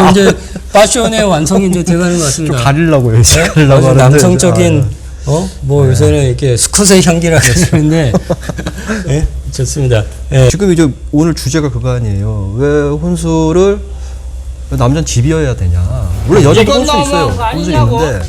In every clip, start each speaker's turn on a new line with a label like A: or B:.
A: 어, 이제 파션의 완성이 이제 돼가는 것
B: 좀
A: 같습니다.
B: 가리려고요. 이제
A: 네?
B: 가리려고
A: 아주
B: 하는데
A: 남성적인
B: 아,
A: 어뭐 요새는 이렇게 스컷의 향기라 그러는데 예 좋습니다. 예.
B: 지금 이제 오늘 주제가 그거 아니에요. 왜 혼수를 왜 남자는 집이어야 되냐? 물론 여자도
C: 이건
B: 혼수 있어요.
C: 거
B: 혼수
C: 아니냐고.
B: 있는데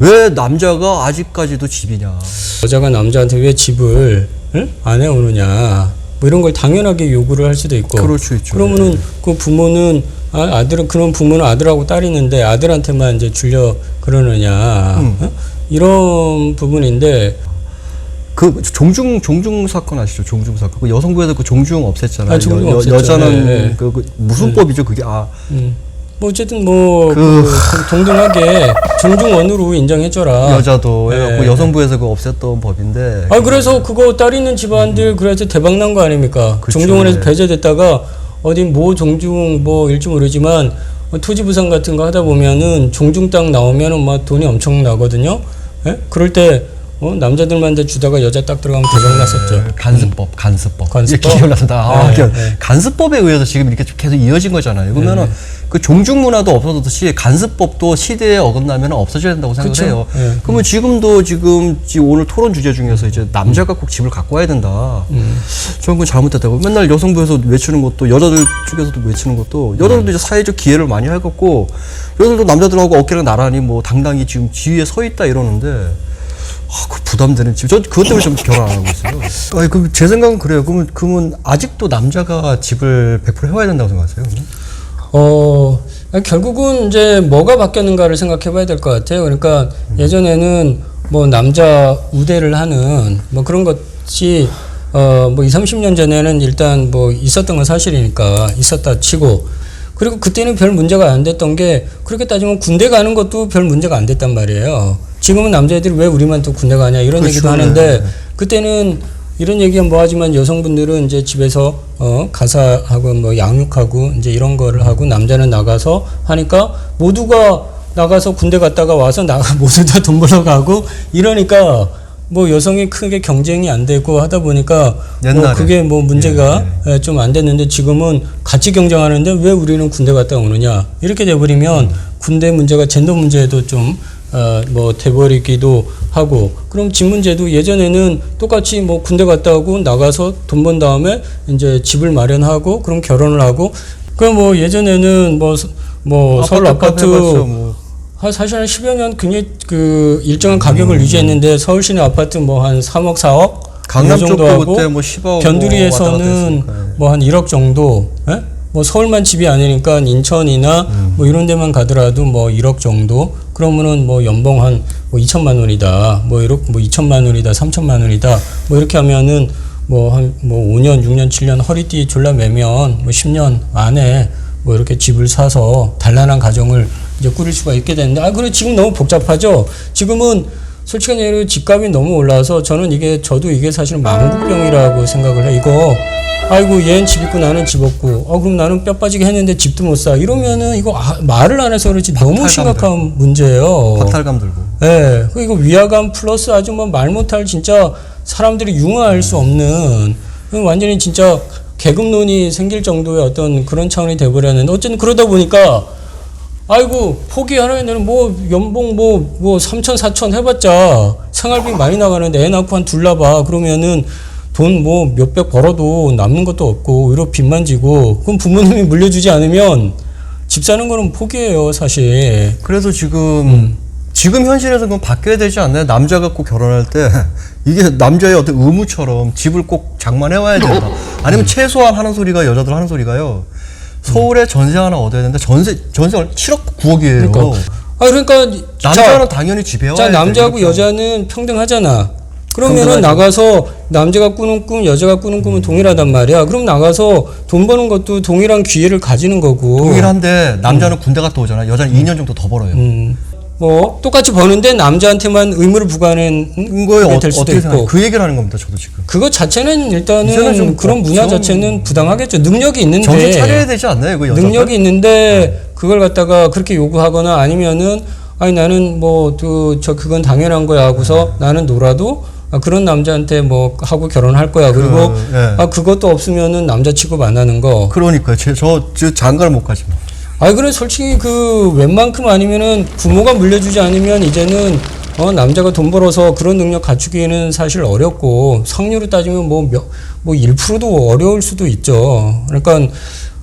B: 왜 남자가 아직까지도 집이냐?
A: 여자가 남자한테 왜 집을 응? 안 해오느냐 뭐 이런 걸 당연하게 요구를 할 수도 있고
B: 그럴 수 있죠.
A: 그러면은 그 부모는 아, 아들은 그런 부모는 아들하고 딸 있는데 아들한테만 이제 줄려 그러느냐
B: 음.
A: 어? 이런 부분인데
B: 그 종중 종중 사건 아시죠? 종중 사건. 그 여성부에서 그 종중 없앴잖아요.
A: 아, 종중
B: 여,
A: 없앴죠.
B: 여자는
A: 네, 네.
B: 그, 그 무슨 법이죠? 그게 아
A: 음. 뭐 어쨌든 뭐
B: 그-
A: 그 동등하게 종중원으로 인정해줘라.
B: 여자도
A: 네.
B: 여성부에서 그 없앴던 법인데.
A: 아 그래서 그거 딸 있는 집안들 그래서 대박 난 거 아닙니까?
B: 음. 그쵸,
A: 종중원에서
B: 네.
A: 배제됐다가 어디 모 종중 뭐 일지 모르지만 뭐 토지 부산 같은 거 하다 보면은 종중 땅 나오면은 막 돈이 엄청 나거든요. 예? 그럴 때 어, 남자들만 다 주다가 여자 딱 들어가면 대박 났었죠.
B: 그 간습법, 간습법.
A: 간습법?
B: 기억나다. 아,
A: 네, 네.
B: 간습법에 의해서 지금 이렇게 계속 이어진 거잖아요. 그러면은 그 종중 문화도 없어졌듯이 간습법도 시대에 어긋나면 없어져야 된다고 생각을
A: 그쵸.
B: 해요.
A: 네.
B: 그러면 지금도 지금 오늘 토론 주제 중에서 이제 남자가 꼭 집을 갖고 와야 된다.
A: 음.
B: 저는 그건 잘못됐다고. 맨날 여성부에서 외치는 것도 여자들 쪽에서도 외치는 것도 여자들도 이제 사회적 기회를 많이 해갖고 여자들도 남자들하고 어깨랑 나란히 뭐 당당히 지금 지위에 서 있다 이러는데 아, 그 부담되는 집. 저 그것 때문에 좀 결혼 안 하고 있어요. 아니, 그, 제 생각은 그래요. 그러면, 그러면 아직도 남자가 집을 100% 해와야 된다고 생각하세요? 그러면?
A: 어, 결국은 이제 뭐가 바뀌었는가를 생각해 봐야 될 것 같아요. 그러니까 예전에는 뭐 남자 우대를 하는 뭐 그런 것이 어, 뭐 20, 30년 전에는 일단 뭐 있었던 건 사실이니까 있었다 치고 그리고 그때는 별 문제가 안 됐던 게 그렇게 따지면 군대 가는 것도 별 문제가 안 됐단 말이에요. 지금은 남자애들이 왜 우리만 또 군대 가냐 이런
B: 그렇죠.
A: 얘기도 하는데 그때는 이런 얘기는 뭐 하지만 여성분들은 이제 집에서 어 가사하고 뭐 양육하고 이제 이런 거를 하고 남자는 나가서 하니까 모두가 나가서 군대 갔다가 와서 나가 모두 다 돈 벌러 가고 이러니까 뭐 여성이 크게 경쟁이 안 되고 하다 보니까 뭐
B: 옛날에.
A: 그게 뭐 문제가
B: 예,
A: 좀안 됐는데 지금은 같이 경쟁하는데 왜 우리는 군대 갔다 오느냐 이렇게 돼버리면 군대 문제가 젠더 문제도 좀 어, 뭐 돼버리기도 하고 그럼 집 문제도 예전에는 똑같이 뭐 군대 갔다 오고 나가서 돈 번 다음에 이제 집을 마련하고 그럼 결혼을 하고 그럼 뭐 예전에는 뭐뭐 서울 아파트
B: 해봤죠, 뭐.
A: 한 사실 한 10여 년 굉장히 그 일정한 가격을 유지했는데 서울 시내 아파트 뭐 한 3억 4억
B: 강남
A: 이 정도
B: 쪽도
A: 하고
B: 그때 뭐 10억 뭐
A: 변두리에서는. 뭐 한 1억 정도 예? 뭐 서울만 집이 아니니까 인천이나
B: 음.
A: 뭐 이런 데만 가더라도 뭐 1억 정도 그러면은 뭐 연봉 한뭐 2천만 원이다 뭐 이렇게 뭐 2천만 원이다 3천만 원이다 뭐 이렇게 하면은 뭐 한뭐 5년 6년 7년 허리띠 졸라 매면 뭐 10년 안에 뭐 이렇게 집을 사서 단란한 가정을 이제 꾸릴 수가 있게 되는데 아 그래 지금 너무 복잡하죠? 지금은 솔직한 얘기로 집값이 너무 올라서 저는 이게 저도 이게 사실은 망국병이라고 생각을 해 이거 아이고 얘는 집 있고 나는 집 없고 어 그럼 나는 뼈 빠지게 했는데 집도 못 사. 이러면은 이거 아, 말을 안 해서 그렇지 너무 심각한 문제예요.
B: 박탈감 들고.
A: 예, 그 이거 위화감 플러스 아주 뭐 말 못할 진짜 사람들이 융화할 수 없는 그건 완전히 진짜 계급론이 생길 정도의 어떤 그런 차원이 돼버렸는데 어쨌든 그러다 보니까 아이고 포기하라 했는데 뭐 연봉 뭐뭐 3천 4천 해봤자 생활비 많이 나가는데 애 낳고 한둘 낳아봐 그러면은 돈 뭐 몇백 벌어도 남는 것도 없고 오히려 빚만 지고 그럼 부모님이 물려주지 않으면 집 사는 거는 포기해요 사실
B: 그래서 지금
A: 음.
B: 지금 현실에서 그건 바뀌어야 되지 않나요? 남자가 꼭 결혼할 때 이게 남자의 어떤 의무처럼 집을 꼭 장만해 와야 된다. 아니면 최소한 하는 소리가 여자들 하는 소리가요. 서울에 전세 하나 얻어야 되는데 전세 전세 7억 9억이에요.
A: 그러니까 아 그러니까
B: 남자는
A: 자,
B: 당연히 집에 와야
A: 자
B: 돼.
A: 남자하고. 여자는 평등하잖아. 그러면은
B: 평등하죠.
A: 나가서 남자가 꾸는 꿈, 여자가 꾸는 꿈은 동일하단 말이야. 그럼 나가서 돈 버는 것도 동일한 기회를 가지는 거고.
B: 동일한데 남자는 군대 갔다 오잖아. 여자는 2년 정도 더 벌어요.
A: 음, 뭐 똑같이 버는데 남자한테만 의무를 부과하는
B: 이거에 어,
A: 될 수도? 있고.
B: 그 얘기를 하는 겁니다. 저도 지금.
A: 그거 자체는 일단은 그런 문화
B: 좀
A: 자체는 부당하겠죠. 능력이 있는데
B: 정신 차려야 되지 않나요? 여자가?
A: 능력이 있는데 그걸 갖다가 그렇게 요구하거나 아니면은 아니 나는 뭐저 그건 당연한 거야 하고서 나는 놀아도 아, 그런 남자한테 뭐 하고 결혼할 거야 그리고
B: 예.
A: 아 그것도 없으면은 남자 취급 안 하는 거
B: 그러니까요. 제, 저, 저 장가를 못 가지 뭐.
A: 아 그래 솔직히 그 웬만큼 아니면은 부모가 물려주지 않으면 이제는 어 남자가 돈 벌어서 그런 능력 갖추기에는 사실 어렵고 확률로 따지면 뭐뭐 1%도 어려울 수도 있죠. 그러니까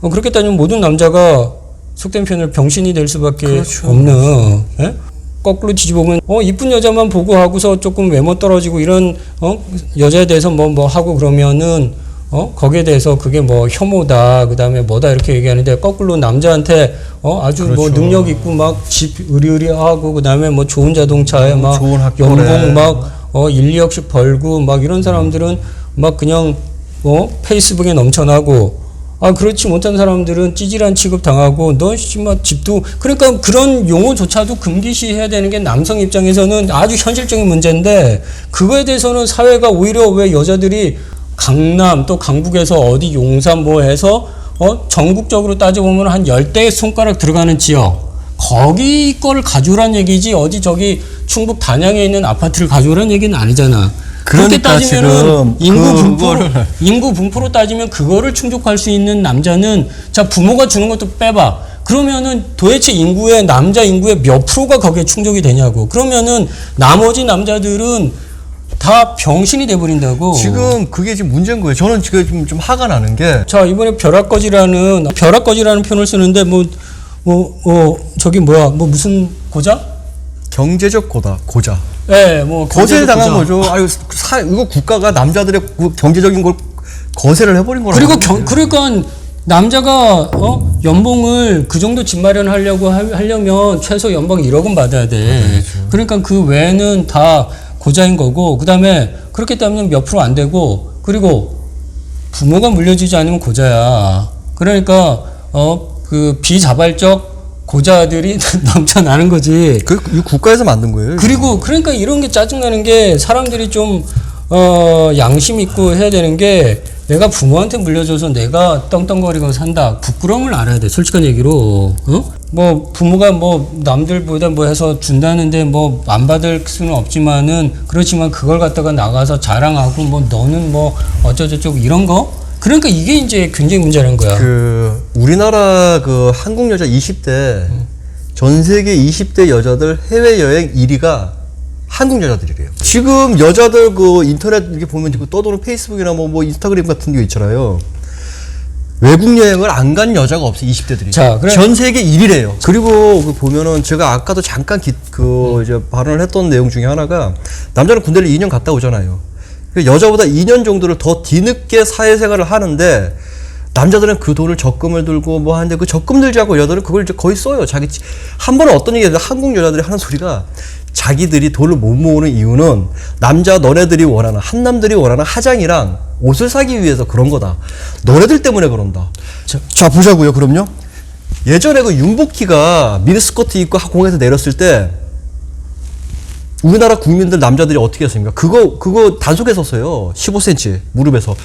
A: 어, 그렇게 따지면 모든 남자가 속된 표현을 병신이 될 수밖에
B: 그렇죠.
A: 없는 예? 거꾸로 뒤집어보면 어 이쁜 여자만 보고 하고서 조금 외모 떨어지고 이런 어 여자에 대해서 뭐뭐 하고 그러면은 어 거기에 대해서 그게 뭐 혐오다 그 다음에 뭐다 이렇게 얘기하는데 거꾸로 남자한테 어 아주 뭐
B: 그렇죠.
A: 능력 있고 막집 의리의리하고 그 다음에 뭐 좋은 자동차에 막
B: 좋은.
A: 연봉 막 어 1, 2억씩 벌고 막 이런 사람들은 막 그냥 어 페이스북에 넘쳐나고 아 그렇지 못한 사람들은 찌질한 취급 당하고 너 씨발 집도 그러니까 그런 용어조차도 금기시해야 되는 게 남성 입장에서는 아주 현실적인 문제인데 그거에 대해서는 사회가 오히려 왜 여자들이 강남 또 강북에서 어디 용산 뭐 해서 어 전국적으로 따져보면 한 열대 손가락 들어가는 지역 거기 거를 가져오란 얘기지 어디 저기 충북 단양에 있는 아파트를 가져오란 얘기는 아니잖아. 그렇게
B: 그러니까
A: 따지면은
B: 지금
A: 인구 분포
B: 그거를-
A: 인구 분포로 따지면 그거를 충족할 수 있는 남자는 자 부모가 주는 것도 빼봐. 그러면은 도대체 인구의 남자 인구의 몇 프로가 거기에 충족이 되냐고. 그러면은 나머지 남자들은 다 병신이 돼 버린다고.
B: 지금 그게 지금 문제인 거예요. 저는 지금 좀, 좀 화가 나는 게
A: 자 이번에 벼락거지라는 벼락거지라는 표현을 쓰는데 뭐 뭐, 어, 저기 뭐야 뭐 무슨 고자?
B: 경제적 고다 고자
A: 예, 뭐
B: 거세를 당한. 거죠. 아유 사, 이거 국가가 남자들의 그 경제적인 걸 거세를 해버린 거라고.
A: 그리고 경, 그러니까 남자가 어 연봉을 그 정도 집 마련하려고 하- 하려면 최소 연봉 1억은 받아야 돼. 그러니까 그 외에는 다 고자인 거고 그 다음에 그렇게 따면 몇 프로 안 되고 그리고 부모가 물려주지 않으면 고자야. 그러니까 어 그 비자발적 고자들이 넘쳐나는 거지.
B: 그, 이 국가에서 만든 거예요.
A: 그리고 그러니까 이런 게 짜증나는 게 사람들이 좀 어, 양심 있고 해야 되는 게 내가 부모한테 물려줘서 내가 떵떵거리고 산다. 부끄러움을 알아야 돼. 솔직한 얘기로. 어? 뭐 부모가 뭐 남들보다 뭐 해서 준다는데 뭐 안 받을 수는 없지만은 그렇지만 그걸 갖다가 나가서 자랑하고 뭐 너는 뭐 어쩌저쩌고 이런 거? 그러니까 이게 이제 굉장히 문제라는 거야.
B: 그 우리나라 그 한국 여자 20대 전 세계 20대 여자들 해외 여행 1위가 한국 여자들이래요. 지금 여자들 그 인터넷 이렇게 보면 그 떠도는 페이스북이나 뭐, 뭐 인스타그램 같은 게 있잖아요. 외국 여행을 안 간 여자가 없어 20대들이.
A: 자, 그래.
B: 전 세계 1위래요. 그리고 그 보면은 제가 아까도 잠깐 기, 그 이제 발언을 했던 내용 중에 하나가 남자는 군대를 2년 갔다 오잖아요. 그 여자보다 2년 정도를 더 뒤늦게 사회생활을 하는데 남자들은 그 돈을 적금을 들고 뭐 하는데 그 적금 들지 않고 여자들은 그걸 이제 거의 써요. 자기 치- 한 번은 어떤 얘기가 한국 여자들이 하는 소리가 자기들이 돈을 못 모으는 이유는 남자 너네들이 원하는 한남들이 원하는 화장이랑 옷을 사기 위해서 그런 거다. 너네들 때문에 그런다. 자, 자 보자고요. 그럼요. 예전에 그 윤복희가 미니스커트 입고 공에서 내렸을 때 우리나라 국민들 남자들이 어떻게 했습니까? 그거 그거 단속에 섰어요. 15cm 무릎에서.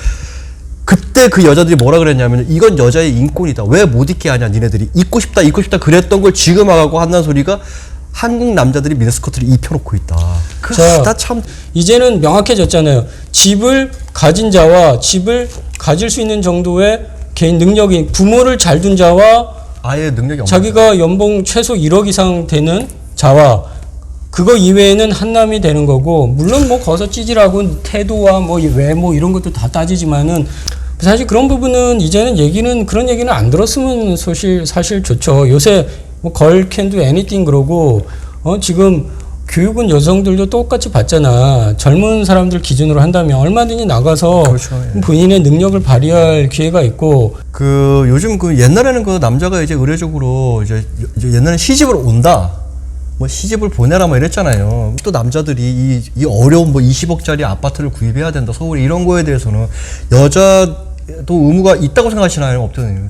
B: 그때 그 여자들이 뭐라 그랬냐면 이건 여자의 인권이다. 왜 못 입게 하냐 니네들이 입고 싶다 입고 싶다 그랬던 걸 지금 와가고 한다는 소리가 한국 남자들이 미니스커트를 입혀놓고 있다. 그
A: 자,
B: 하다 참
A: 이제는 명확해졌잖아요. 집을 가진 자와 집을 가질 수 있는 정도의 개인 능력이 부모를 잘 둔 자와
B: 아예 능력이 없는
A: 자기가 연봉 최소 1억 이상 되는 자와 그거 이외에는 한남이 되는 거고 물론 뭐 거기서 찌질하고 태도와 뭐 외모 이런 것도 다 따지지만은 사실 그런 부분은 이제는 얘기는 그런 얘기는 안 들었으면 사실 사실 좋죠. 요새 뭐걸 can do anything 그러고 어 지금 교육은 여성들도 똑같이 받잖아. 젊은 사람들 기준으로 한다면 얼마든지 나가서
B: 그렇죠, 예.
A: 본인의 능력을 발휘할 기회가 있고
B: 그 요즘 그 옛날에는 그 남자가 이제 의례적으로 이제, 이제 옛날에 시집을 온다. 뭐 시집을 보내라 뭐 이랬잖아요. 또 남자들이 이, 이 어려운 뭐 20억짜리 아파트를 구입해야 된다. 서울에 이런 거에 대해서는 여자도 의무가 있다고 생각하시나요? 없다는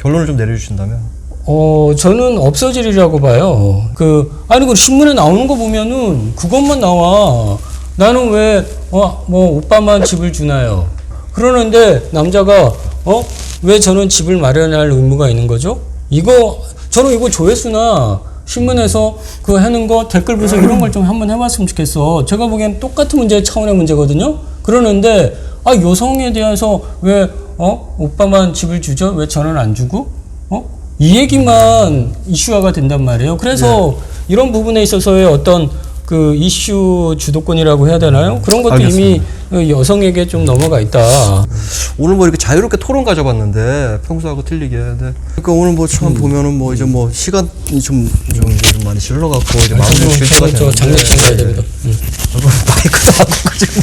B: 결론을 좀 내려주신다면.
A: 어, 저는 없어지리라고 봐요. 그, 아니, 그 신문에 나오는 거 보면은 그것만 나와. 나는 왜, 어, 뭐, 오빠만 집을 주나요? 그러는데 남자가, 어, 왜 저는 집을 마련할 의무가 있는 거죠? 이거, 저는 이거 조회수나 신문에서 그 하는 거 댓글 분석 이런 걸 좀 한번 해봤으면 좋겠어. 제가 보기엔 똑같은 문제 차원의 문제거든요? 그러는데, 아, 여성에 대해서 왜, 어, 오빠만 집을 주죠? 왜 저는 안 주고? 어? 이 얘기만 이슈화가 된단 말이에요. 그래서 이런 부분에 있어서의 어떤 그 이슈 주도권이라고 해야 되나요? 그런 것도 이미 여성에게 좀 넘어가 있다.
B: 오늘 뭐 이렇게 자유롭게 토론 가져봤는데 평소하고 틀리게. 근데 그러니까 오늘 뭐 처음 보면은 뭐 이제 뭐 시간이 좀, 좀, 이제 좀 많이 질러갖고 이제 마무리 질 때가 됐는데.
A: 장례식 가야 됩니다. 음.
B: 마이크도 안 끄고 지금.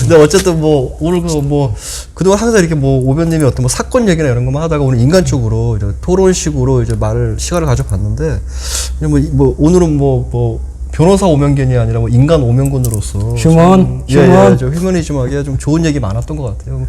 B: 근데 어쨌든 뭐 오늘 그뭐 그동안 항상 이렇게 뭐 오변님이 어떤 뭐 사건 얘기나 이런 것만 하다가 오늘 인간적으로 이제 토론식으로 이제 말을 시간을 가져봤는데 뭐, 이- 뭐 오늘은 뭐뭐 변호사 오명견이 아니라 뭐 인간 오명견으로서
A: 휴먼,
B: 좀, 예,
A: 휴먼.
B: 예, 좀 휴머니즘하게 좀 좋은 얘기 많았던 것 같아요.